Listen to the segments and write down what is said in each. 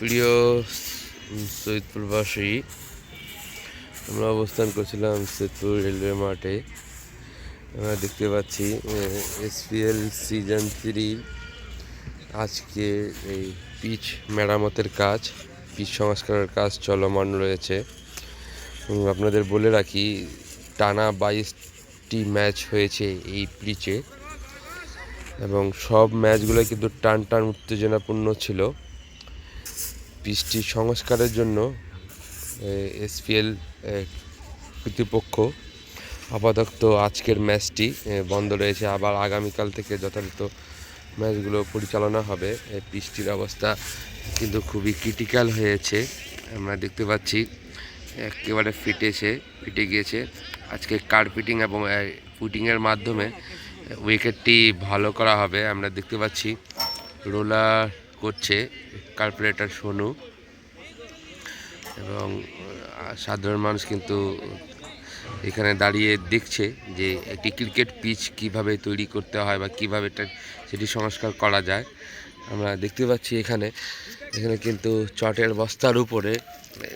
প্রিয় সৈয়দপুরবাসী আমরা অবস্থান করছিলাম সৈয়দপুর রেলওয়ে মাঠে। আমরা দেখতে পাচ্ছি এসপিএল সিজন থ্রি আজকে এই পিচ মেরামতের কাজ, পিচ সংস্কারের কাজ চলমান রয়েছে। আপনাদের বলে রাখি, টানা বাইশটি ম্যাচ হয়েছে এই পিচে, এবং সব ম্যাচগুলো কিন্তু টান টান উত্তেজনাপূর্ণ ছিল। পিচটি সংস্কারের জন্য এসপিএল কর্তৃপক্ষ আপাতত আজকের ম্যাচটি বন্ধ রয়েছে। আবার আগামীকাল থেকে যথাযথ ম্যাচগুলো পরিচালনা হবে। এই পিচটির অবস্থা কিন্তু খুবই ক্রিটিক্যাল হয়েছে। আমরা দেখতে পাচ্ছি, একেবারে ফিটেছে ফিটে গিয়েছে। আজকে কার্পেটিং এবং পুটিংয়ের মাধ্যমে উইকেটটি ভালো করা হবে। আমরা দেখতে পাচ্ছি রোলার করছে কার্পোরেটর সোনু। এবং সাধারণ মানুষ কিন্তু এখানে দাঁড়িয়ে দেখছে যে একটি ক্রিকেট পিচ কীভাবে তৈরি করতে হয় বা কীভাবে সেটি সংস্কার করা যায়। আমরা দেখতে পাচ্ছি এখানে এখানে কিন্তু চটের বস্তার উপরে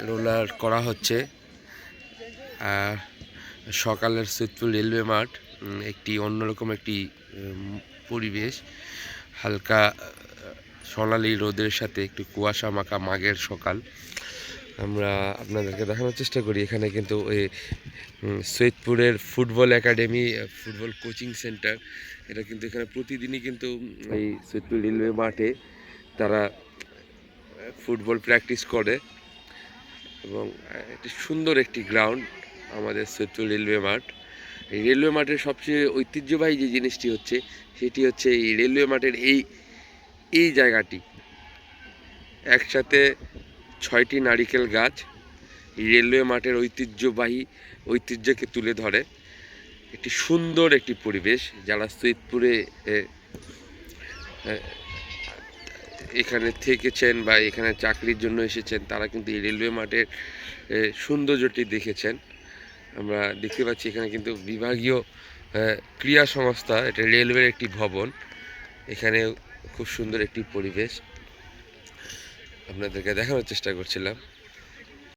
রোলার করা হচ্ছে। আর সকালের সৈয়দপুর রেলওয়ে মাঠ একটি অন্যরকম একটি পরিবেশ। হালকা সোনালি রোদের সাথে একটু কুয়াশা মাখা মাঘের সকাল। আমরা আপনাদেরকে দেখানোর চেষ্টা করি, এখানে কিন্তু ওই সৈয়দপুরের football academy, football coaching centre. এটা কিন্তু এখানে প্রতিদিনই কিন্তু এই সৈয়দপুর রেলওয়ে মাঠে তারা ফুটবল প্র্যাকটিস করে এবং একটি সুন্দর একটি গ্রাউন্ড আমাদের সৈয়দপুর রেলওয়ে মাঠ। এই রেলওয়ে মাঠের সবচেয়ে ঐতিহ্যবাহী যে জিনিসটি হচ্ছে, সেটি হচ্ছে এই রেলওয়ে মাঠের এই এই জায়গাটি। একসাথে ছয়টি নারিকেল গাছ রেলওয়ে মাঠের ঐতিহ্যবাহী ঐতিহ্যকে তুলে ধরে। একটি সুন্দর একটি পরিবেশ যারা এ, এখানে থেকেছেন বা এখানে চাকরির জন্য এসেছেন তারা কিন্তু এই রেলওয়ে মাঠের সৌন্দর্যটি দেখেছেন। আমরা দেখতে পাচ্ছি এখানে কিন্তু বিভাগীয় এ, ক্রীড়া সংস্থা এটা রেলওয়ের একটি ভবন। এখানে খুব সুন্দর একটি পরিবেশ আপনাদেরকে দেখানোর চেষ্টা করছিলাম।